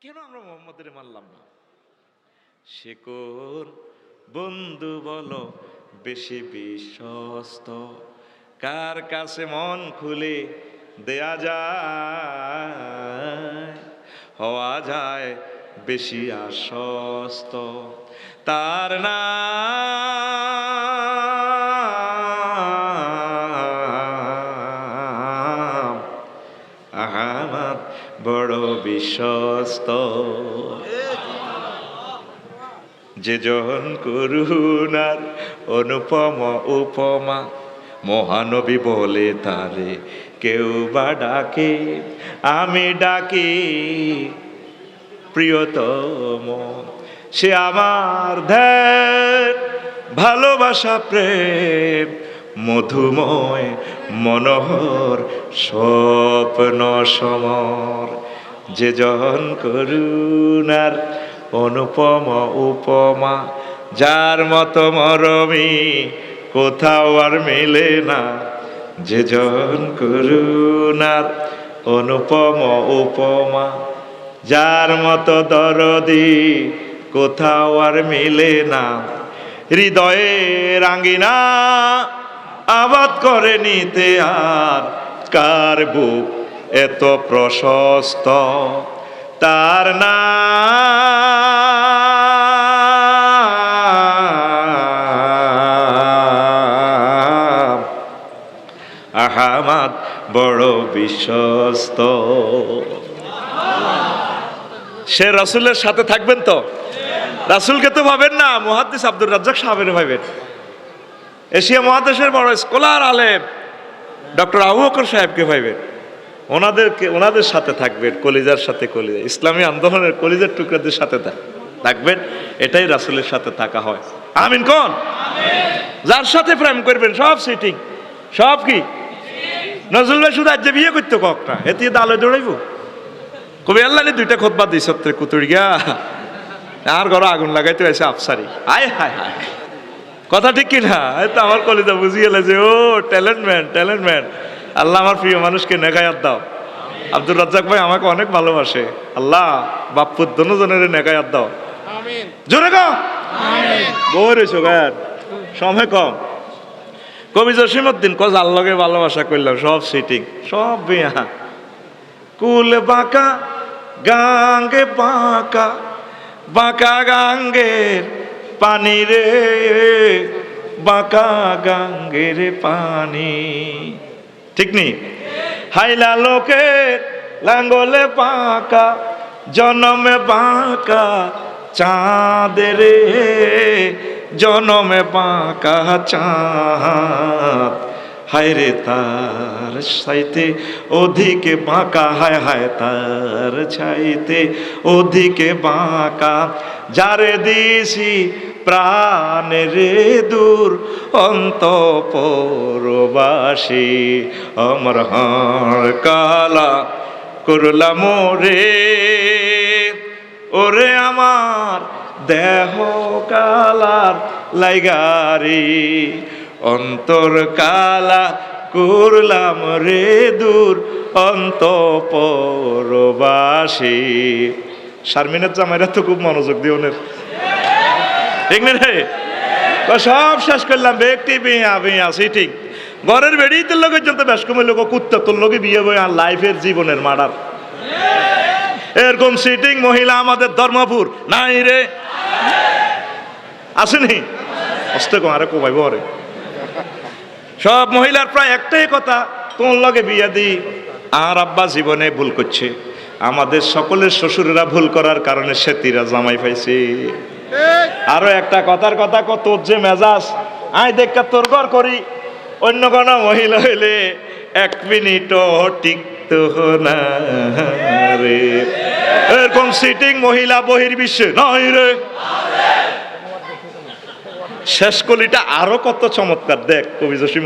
কেন আমরা মোহাম্মদের মানলাম না? সে কোন বন্ধু বলো, বেশি বিশ্বস্ত। কার কাছে মন খুলে দেয়া যায়? হওয়া যায় বেশি আশ্বস্ত। তার না বড় বিশ্বস্ত। যে জন করুণার অনুপম উপমা মহানবী বলে তারে কেউ বা ডাকে, আমি ডাকি, প্রিয়তম, সে আমার ধ্যান, ভালোবাসা, প্রেম, মধুময়, মনোহর, স্বপ্ন, সমর। যে জন করুণার অনুপম উপমা, যার মতো মরমি কোথাও আর মেলে না। যে জন করুণার অনুপম উপমা, যার মতো দরদি কোথাও আর মিলে না। হৃদয়ে রাঙ্গিনা আবাদ করে নিতে আর কার বুক এত প্রশস্ত, তার নাম আহামাদ বড় বিশ্বস্ত। সে রাসুলের সাথে থাকবেন তো? রাসুলকে তো ভাবেন না, মহাদ্দিস আব্দুর রাজ্জাক সাহেবের ভাবেন এশিয়া মহাদেশের বড় স্কলার আলেম, ডক্টর আবু সাহেবকে ভাইবেন। ওনাদেরকে ওনাদের সাথে থাকবেন কলিজার সাথে কলিজা ইসলামী আন্দোলনের কলিজার টুকরাদের সাথে থাকবেন এটাই রাসুলের সাথে থাকা হয়। আমিন কন? যার সাথে প্রেম করবেন সব সিটিং সব কি? নজরুল ভাই শুধু আজ বিয়ে করতে কক না এতে দালে দৌড়াইব। কবি আল্লাহ দুইটা খোদবা দিই সত্রে কুতুড়ি গিয়া। আর ঘরে আগুন লাগাইতে হয়েছে আফসারি। আয় হায় হায়। কথা ঠিক কি না এই তো আমার কলিজা বুঝি গেলে যে ও ট্যালেন্ট ম্যান ট্যালেন্ট ম্যান আল্লাহ আমার প্রিয় মানুষকে নেকায়াত দাও। আব্দুর রাজ্জাক ভাই আমাকে অনেক ভালোবাসে। আল্লাহ বাপ্পুর দনুজনের নেকায়াত দাও। জোরে গো বই রয়েছো গায়ের। সময় কম। কবি জসিমুদ্দিন কজ আল্লাহকে ভালোবাসা করলাম সব সিটিং সব বিয়া। কুল বাঁকা গাঙ্গে বাঁকা বাঁকা গাঙ্গের পানি রে বাঁকা গাঙ্গের পানি। ঠিক নি হাইলা লোকের লাঙ্গলে বাঁকা জনমে বাঁকা চাঁদের জনমে বাঁকা চাঁদ। হায় রে তার সাইতে ওদিকে বাঁকা হায় হায় তার ছাইতে ওদিকে বাঁকা যারে দিছি প্রাণে রে দূর অন্ত পরবাসী আমার হাড় কালা করলাম রে ওরে আমার দেহ কালার লাইগারি, অন্তর কালা করলাম রে দূর অন্ত পরবাসী শারমিনের জামাইরা তো খুব মনোযোগ দিয়ে ঠিক রে? সব শেষ করলাম ব্যক্তি বিয়া বিয়া সিটিং ঘরের বেড়িয়ে তোর লোকের জন্য বেশ কমে লোক কুত্তা তোর লোকে বিয়ে বই আর লাইফের জীবনের মার্ডার এরকম সিটিং মহিলা আমাদের ধর্মপুর। নাই রে। আসেনি? অস্তে কো, আরে কোবাইব রে সব মহিলার প্রায় একটাই কথা, তোর লগে বিয়ে দি। আর আব্বা জীবনে ভুল করছে। আমাদের সকলের শ্বশুরেরা ভুল করার কারণে সেতিরা জামাই পাইছে। আরও একটা কথার কথা কত যে মেজাজ আই দেখা তোর ঘর করি। অন্য কোন মহিলা হইলে এক মিনিটও টিকত না রে। এরকম সিটিং মহিলা বহির্বিশ্বে নয় রে। শেষ কলিটা আরও কত চমৎকার, দেখ কবি জসিম